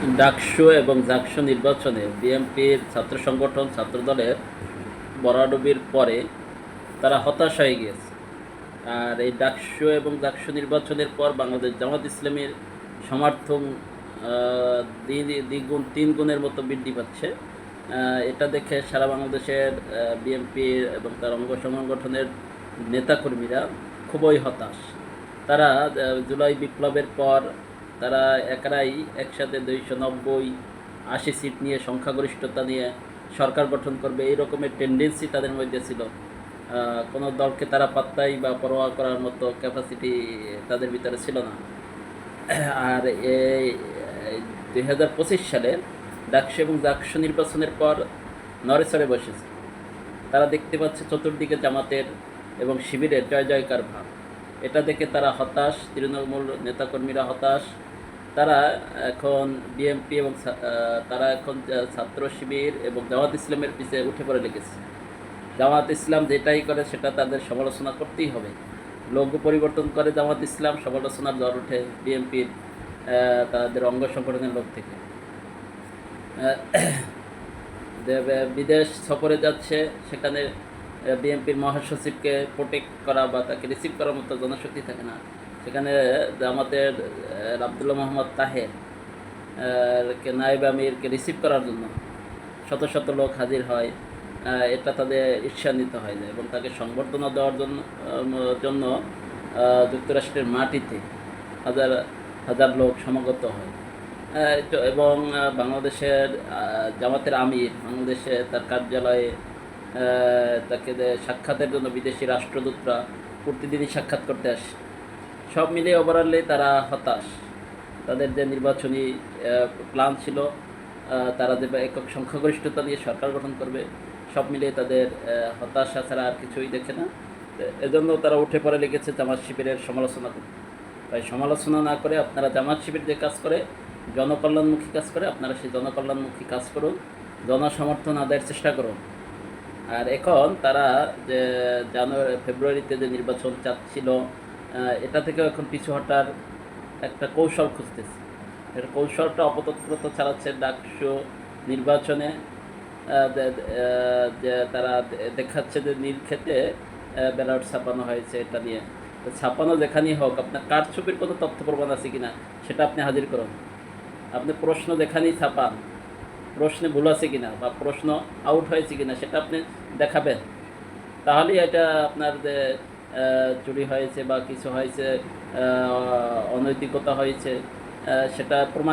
ডাকসু এবং জাকসু নির্বাচনে বিএনপির ছাত্র সংগঠন, ছাত্রদলের বরাডুবির পরে তারা হতাশ হয়ে গিয়েছে। আর এই ডাকসু এবং জাকসু নির্বাচনের পর বাংলাদেশ জামাত ইসলামের সমর্থন দ্বিগুণ তিন গুণের মতো বৃদ্ধি পাচ্ছে। এটা দেখে সারা বাংলাদেশের বিএনপির এবং তার অঙ্গ সংগঠনের নেতাকর্মীরা খুবই হতাশ। তারা জুলাই বিপ্লবের পর তারা একারাই একসাথে দুইশো নব্বই আশি সিট নিয়ে সংখ্যাগরিষ্ঠতা নিয়ে সরকার গঠন করবে, এই রকমের টেন্ডেন্সি তাদের মধ্যে ছিল। কোনো দলকে তারা পাত্তাই বা পরোয়া করার মতো ক্যাপাসিটি তাদের ভিতরে ছিল না। আর এই দুই হাজার পঁচিশ সালে ডাকসু এবং ডাকসু নির্বাচনের পর নরেসরে বসেছে। তারা দেখতে পাচ্ছে চতুর্দিকে জামাতের এবং শিবিরের জয় জয়কার ভাব। এটা দেখে তারা হতাশ, তৃণমূল নেতাকর্মীরা হতাশ তারা এখন বিএমপি এবং তারা এখন ছাত্র শিবির এবং জামাত ইসলামের পিছিয়ে উঠে পড়ে লেগেছে। জামাত ইসলাম যেটাই করে সেটা তাদের সমালোচনা করতেই হবে। লঘু পরিবর্তন করে জামাত ইসলাম, সমালোচনার জ্বর ওঠে বিএনপির তাদের অঙ্গ সংগঠনের লোক থেকে। বিদেশ সফরে যাচ্ছে, সেখানে বিএনপির মহাসচিবকে প্রোটেক্ট করা বা তাকে রিসিভ করার মতো জনশক্তি থাকে না। সেখানে আমাদের আবদুল্লাহ মোহাম্মদ তাহের কে নায়েব আমিরকে রিসিভ করার জন্য শত শত লোক হাজির হয় এটা তাদের ঈর্ষান্বিত হয় না এবং তাকে সংবর্ধনা দেওয়ার জন্য জন্য যুক্তরাষ্ট্রের মাটিতে হাজার হাজার লোক সমাগত হয়। এবং বাংলাদেশের জামাতের আমির বাংলাদেশে তার কার্যালয়ে তাকে সাক্ষাতের জন্য বিদেশি রাষ্ট্রদূতরা প্রতিদিনই সাক্ষাৎ করতে আসে। সব মিলিয়ে ওভারঅলে তারা হতাশ। তাদের যে নির্বাচনী প্ল্যান ছিল তারা যে একক সংখ্যাগরিষ্ঠতা দিয়ে সরকার গঠন করবে, সব মিলিয়ে তাদের হতাশা ছাড়া আর কিছুই দেখে না। এজন্য তারা উঠে পড়ে লেগেছে জামাত শিবিরের সমালোচনা করতে। তাই সমালোচনা না করে আপনারা জামাত শিবির যে কাজ করে, জনকল্যাণমুখী কাজ করে, আপনারা সেই জনকল্যাণমুখী কাজ করুন, জনসমর্থন আদায়ের চেষ্টা করুন। আর এখন তারা যে জানুয়ারি, ফেব্রুয়ারিতে যে নির্বাচন চাচ্ছিল এটা থেকেও এখন পিছু হটার একটা কৌশল খুঁজতেছে। এর কৌশলটা অপতৎপ্রত চালাচ্ছে ডাকসু নির্বাচনে যে- তারা দেখাচ্ছে যে নীল খেতে ব্যালট ছাপানো হয়েছে এটা নিয়ে। ছাপানো যেখানেই হোক, আপনার কারচুপির কোনো তথ্য প্রমাণ আছে কিনা, সেটা আপনি হাজির করুন। আপনি প্রশ্ন যেখানেই ছাপান, প্রশ্নে ভুল আছে কিনা বা প্রশ্ন আউট হয়েছে কিনা, সেটা আপনি দেখাবেন। তাহলেই এটা আপনার যে চুরি হয়েছে বা কিছু হয়েছে অনৈতিকতা হয়েছে সেটা প্রমাণ